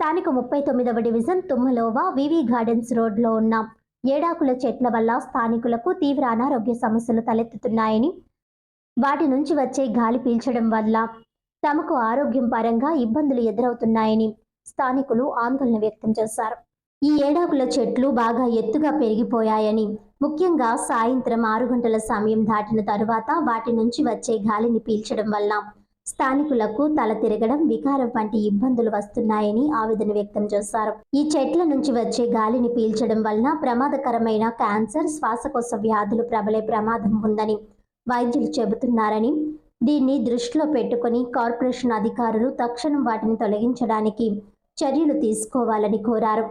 స్థానిక ముప్పై తొమ్మిదవ డివిజన్ తుమ్మలోవా వివి గార్డెన్స్ రోడ్లో ఉన్న. ఏడాకుల చెట్ల వల్ల స్థానికులకు తీవ్ర అనారోగ్య సమస్యలు తలెత్తుతున్నాయని వాటి నుంచి వచ్చే గాలి పీల్చడం వల్ల తమకు ఆరోగ్యం పరంగా ఇబ్బందులు ఎదురవుతున్నాయని స్థానికులు ఆందోళన వ్యక్తం చేశారు. ఈ ఏడాకుల చెట్లు బాగా ఎత్తుగా పెరిగిపోయాయని ముఖ్యంగా సాయంత్రం ఆరు గంటల సమయం దాటిన తరువాత వాటి నుంచి వచ్చే గాలిని పీల్చడం వల్ల స్థానికులకు తల తిరగడం వికారం వంటి ఇబ్బందులు వస్తున్నాయని ఆవేదన వ్యక్తం చేశారు. ఈ చెట్ల నుంచి వచ్చే గాలిని పీల్చడం వలన ప్రమాదకరమైన క్యాన్సర్ శ్వాసకోశ వ్యాధులు ప్రబలే ప్రమాదం ఉందని వైద్యులు చెబుతున్నారని దీన్ని దృష్టిలో పెట్టుకొని కార్పొరేషన్ అధికారులు తక్షణం వాటిని తొలగించడానికి చర్యలు తీసుకోవాలని కోరారు.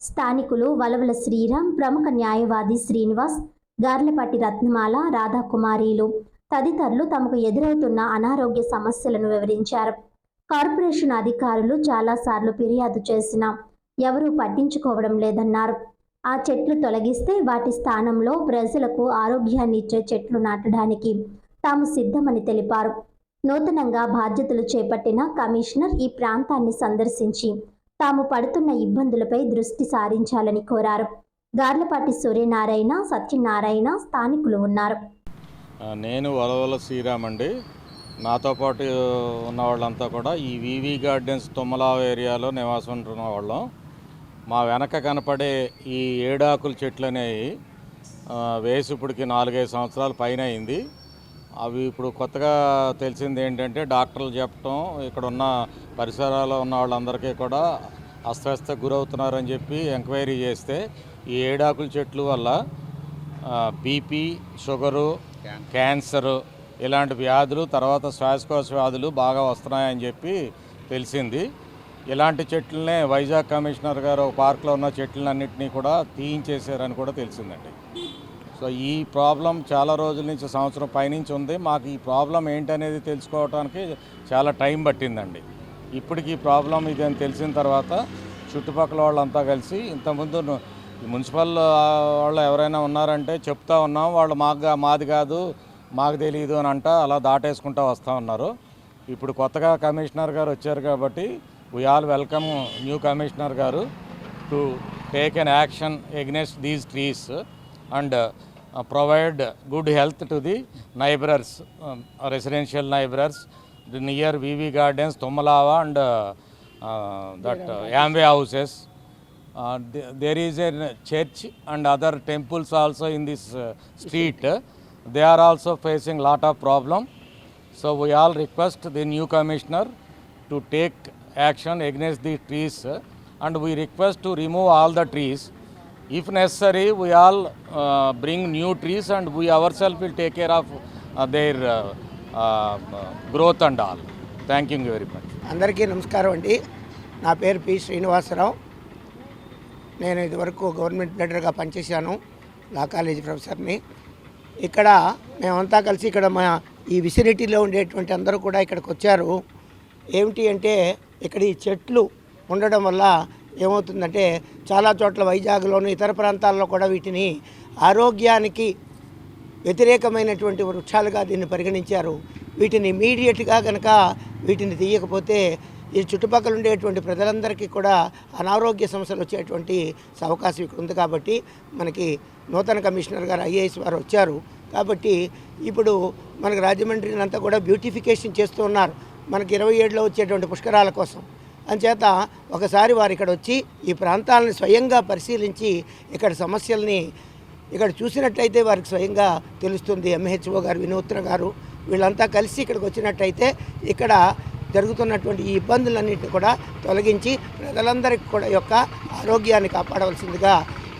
స్థానికులు వలవల శ్రీరామ్ ప్రముఖ న్యాయవాది శ్రీనివాస్ గార్లపాటి రత్నమాల రాధాకుమారీలు తదితరులు తమకు ఎదురవుతున్న అనారోగ్య సమస్యలను వివరించారు. కార్పొరేషన్ అధికారులు చాలాసార్లు ఫిర్యాదు చేసినా ఎవరూ పట్టించుకోవడం లేదన్నారు. ఆ చెట్లు తొలగిస్తే వాటి స్థానంలో ప్రజలకు ఆరోగ్యాన్ని ఇచ్చే చెట్లు నాటడానికి తాము సిద్ధమని తెలిపారు. నూతనంగా బాధ్యతలు చేపట్టిన కమిషనర్ ఈ ప్రాంతాన్ని సందర్శించి తాము పడుతున్న ఇబ్బందులపై దృష్టి సారించాలని కోరారు. గార్లపాటి సూర్యనారాయణ సత్యనారాయణ స్థానికులు ఉన్నారు. నేను వలవల శ్రీరామ్ అండి. నాతో పాటు ఉన్న వాళ్ళంతా కూడా ఈ వివి గార్డెన్స్ తుమ్మలావు ఏరియాలో నివాసం ఉంటున్న వాళ్ళం. మా వెనక కనపడే ఈ ఏడాకుల చెట్లు అనేవి వేసి ఇప్పటికి నాలుగైదు సంవత్సరాల పైన అయింది. అవి ఇప్పుడు కొత్తగా తెలిసింది ఏంటంటే డాక్టర్లు చెప్పటం ఇక్కడ ఉన్న పరిసరాల్లో ఉన్న వాళ్ళందరికీ కూడా అస్తవ్యస్త గురవుతున్నారని చెప్పి ఎంక్వైరీ చేస్తే ఈ ఏడాకుల చెట్లు వల్ల బీపీ షుగరు క్యాన్సరు ఇలాంటి వ్యాధులు తర్వాత శ్వాసకోశ వ్యాధులు బాగా వస్తున్నాయని చెప్పి తెలిసింది. ఇలాంటి చెట్లనే వైజాగ్ కమిషనర్ గారు పార్క్లో ఉన్న చెట్లన్నింటినీ కూడా తీయించేశారని కూడా తెలిసిందండి. సో ఈ ప్రాబ్లం చాలా రోజుల నుంచి సంవత్సరం పైనుంచి ఉంది. మాకు ఈ ప్రాబ్లం ఏంటనేది తెలుసుకోవడానికి చాలా టైం పట్టిందండి. ఇప్పటికి ఈ ప్రాబ్లం ఇది అని తెలిసిన తర్వాత చుట్టుపక్కల వాళ్ళంతా కలిసి ఇంతకుముందు మున్సిపల్ వాళ్ళు ఎవరైనా ఉన్నారంటే చెప్తా ఉన్నాం. వాళ్ళు మాకు మాది కాదు మాకు తెలియదు అని అంట అలా దాటేసుకుంటా వస్తూ ఉన్నారు. ఇప్పుడు కొత్తగా కమిషనర్ గారు వచ్చారు కాబట్టి we all welcome new commissioner గారు to take an action against these trees and provide good health to the neighbours residential neighbours near VV gardens తొమ్మలావా and that యాంబే houses there is a church and other temples also in this street they are also facing lot of problem so we all request the new commissioner to take action against the trees and we request to remove all the trees if necessary we all bring new trees and we our self will take care of their growth and all thank you very much అందరికీ నమస్కారం అండి. నా పేరు P. Srinivasarao. నేను ఇదివరకు government బ్లడర్గా పనిచేశాను లా college ప్రొఫెసర్ని. ఇక్కడ మేమంతా కలిసి ఇక్కడ మా ఈ విసినిటీలో ఉండేటువంటి అందరూ కూడా ఇక్కడికి వచ్చారు. ఏమిటి అంటే ఇక్కడ ఈ చెట్లు ఉండడం వల్ల ఏమవుతుందంటే చాలా చోట్ల వైజాగ్లోను ఇతర ప్రాంతాల్లో కూడా వీటిని ఆరోగ్యానికి వ్యతిరేకమైనటువంటి వృక్షాలుగా దీన్ని పరిగణించారు. వీటిని ఇమీడియట్గా కనుక వీటిని తీయకపోతే ఈ చుట్టుపక్కల ఉండేటువంటి ప్రజలందరికీ కూడా అనారోగ్య సమస్యలు వచ్చేటువంటి అవకాశం ఇక్కడ ఉంది కాబట్టి మనకి నూతన కమిషనర్ గారు ఐఏఎస్ వారు వచ్చారు. కాబట్టి ఇప్పుడు మనకు రాజమండ్రిని అంతా కూడా బ్యూటిఫికేషన్ చేస్తూ ఉన్నారు. మనకి ఇరవై ఏడులో వచ్చేటువంటి పుష్కరాల కోసం. అంచేత ఒకసారి వారు ఇక్కడ వచ్చి ఈ ప్రాంతాలను స్వయంగా పరిశీలించి ఇక్కడ సమస్యల్ని ఇక్కడ చూసినట్లయితే వారికి స్వయంగా తెలుస్తుంది. ఎంహెచ్ఓ గారు వినూత్న గారు వీళ్ళంతా కలిసి ఇక్కడికి వచ్చినట్టయితే ఇక్కడ జరుగుతున్నటువంటి ఈ ఇబ్బందులన్నింటినీ కూడా తొలగించి ప్రజలందరికీ కూడా యొక్క ఆరోగ్యాన్ని కాపాడవలసిందిగా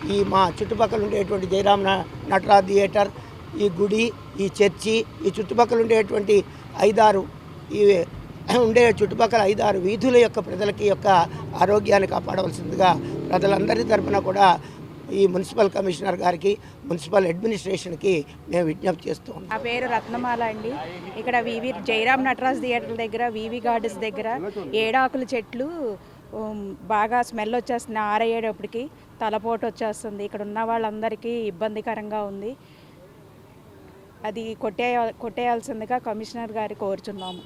ఈ మా చుట్టుపక్కల ఉండేటువంటి జయరామ్ నటరా థియేటర్ ఈ గుడి ఈ చర్చి ఈ చుట్టుపక్కల ఉండేటువంటి ఐదారు ఈ ఉండే చుట్టుపక్కల ఐదారు వీధుల యొక్క ప్రజలకి యొక్క ఆరోగ్యాన్ని కాపాడవలసిందిగా ప్రజలందరి తరపున కూడా ఈ మున్సిపల్ కమిషనర్ గారికి మున్సిపల్ అడ్మినిస్ట్రేషన్కి మేము విజ్ఞప్తి చేస్తూ ఉన్నాం. నా పేరు రత్నమాల అండి. ఇక్కడ వివి జయరామ్ నటరాజ్ థియేటర్ దగ్గర వివి గార్డెన్స్ దగ్గర ఏడాకుల చెట్లు బాగా స్మెల్ వచ్చేస్తుంది. ఆరయ్యేటప్పటికి తలపోటు వచ్చేస్తుంది. ఇక్కడ ఉన్న వాళ్ళందరికీ ఇబ్బందికరంగా ఉంది. అది కొట్టే కొట్టేయాల్సిందిగా కమిషనర్ గారి కోరుచున్నాము.